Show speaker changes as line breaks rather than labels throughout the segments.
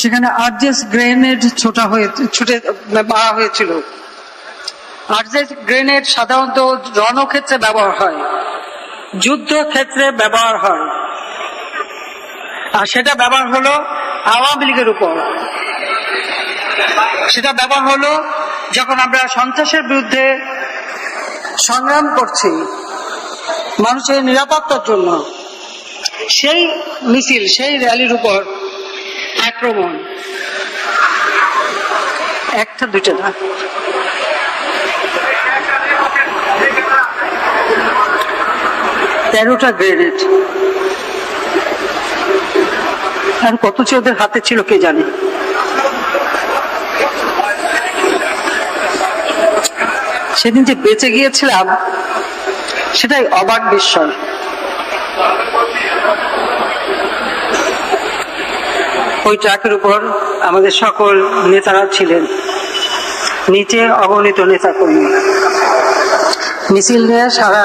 সেখানে urges grenade ছোটা হয়ে, ছুটে মারা হয়েছিল। আর্জেস গ্রেনেড সাধারণত রণক্ষেত্রে ব্যবহার হয়, যুদ্ধক্ষেত্রে ব্যবহার হয়। আর সেটা ব্যবহার হলো আওয়ামী লীগের উপর। সেটা ব্যবহার হলো যখন আমরা সন্ত্রাসের বিরুদ্ধে সংগ্রাম করছি, মানুষের নিরাপত্তার জন্য। সেই মিছিল, সেই র্যালির উপর আক্রমণ। একটা, দুইটা, না। তেরোটা গ্রেনেড। আর কত যে ওদের হাতে ছিল কে জানে। সেদিন যে বেঁচে গিয়েছিলাম, সেটাই অবাক বিস্ময়। ওই ট্রাকের উপর আমাদের সকল নেতারা ছিলেন। নিচে অগণিত নেতা কর্মী মিছিল নিয়ে সারা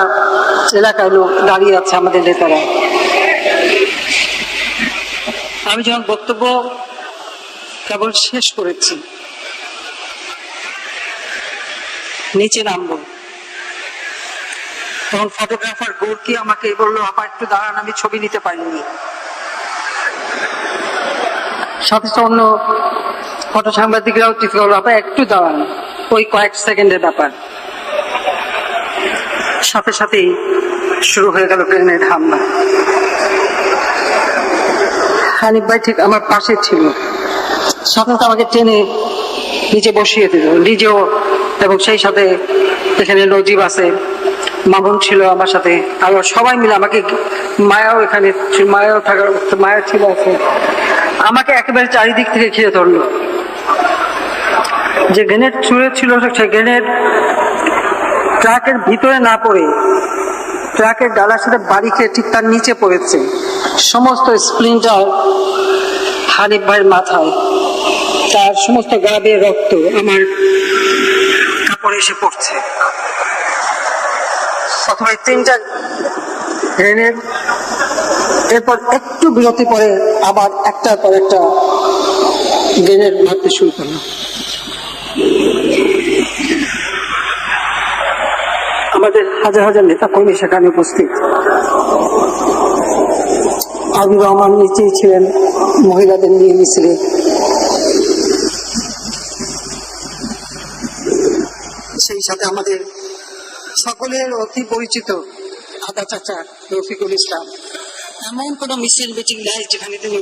এলাকায় লোক দাঁড়িয়ে আছে আমাদের নেতারা। আমি যখন বক্তব্য কেবল শেষ করেছি, নিচে নামবো। তখন ফটোগ্রাফার গোর্কি আমাকে বলল, আপা, একটু দাঁড়ান, আমি ছবি নিতে পারিনি। সাথে সাথে অন্য ফটো সাংবাদিকরাও করল আপা একটু দাঁড়ান। ওই কয়েক সেকেন্ডের ব্যাপার। সাথে সাথেই শুরু হয়ে গেল গ্রেনেড হামলা হানিফ ভাই ঠিক আমার পাশে ছিল। সাথে আমাকে টেনে নিচে বসিয়ে দিল। নিজেও এবং সেই সাথে এখানে নজিব আছে, মামুন ছিল আমার সাথে। আরও সবাই মিলে আমাকে মায়াও এখানে মায়াও থাকার, মায়া ছিল আছে। আমাকে একেবারে চারিদিক থেকে ঘিরে ধরলো। যে গ্রেনেড ছুঁড়ে ছিল সেই গ্রেনেড ট্রাকের ভিতরে না পড়ে, ট্রাকের ডালার সাথে বাড়ি খেয়ে ঠিক তার নিচে পড়েছে। সমস্ত স্প্লিন্টার হানিফ ভাইয়ের মাথায়, তার সমস্ত গা বেয়ে রক্ত আমার কাপড়ে এসে পড়ছে। অথবা তিনটা গ্রেনেড এরপর একটু বিরতি পরে আবার একটার পর একটা গ্রেনেড মারতে শুরু করলাম। আমাদের হাজার হাজার নেতা কর্মী সেখানে উপস্থিত। আবু রহমান নিচেই ছিলেন, মহিলাদের নিয়ে মিছিলে। সেই সাথে আমাদের সকলের অতি পরিচিত আদা চাচা রফিকুল ইসলাম। এমন কোন মিছিল মিটিং নাই যেখানে তিনি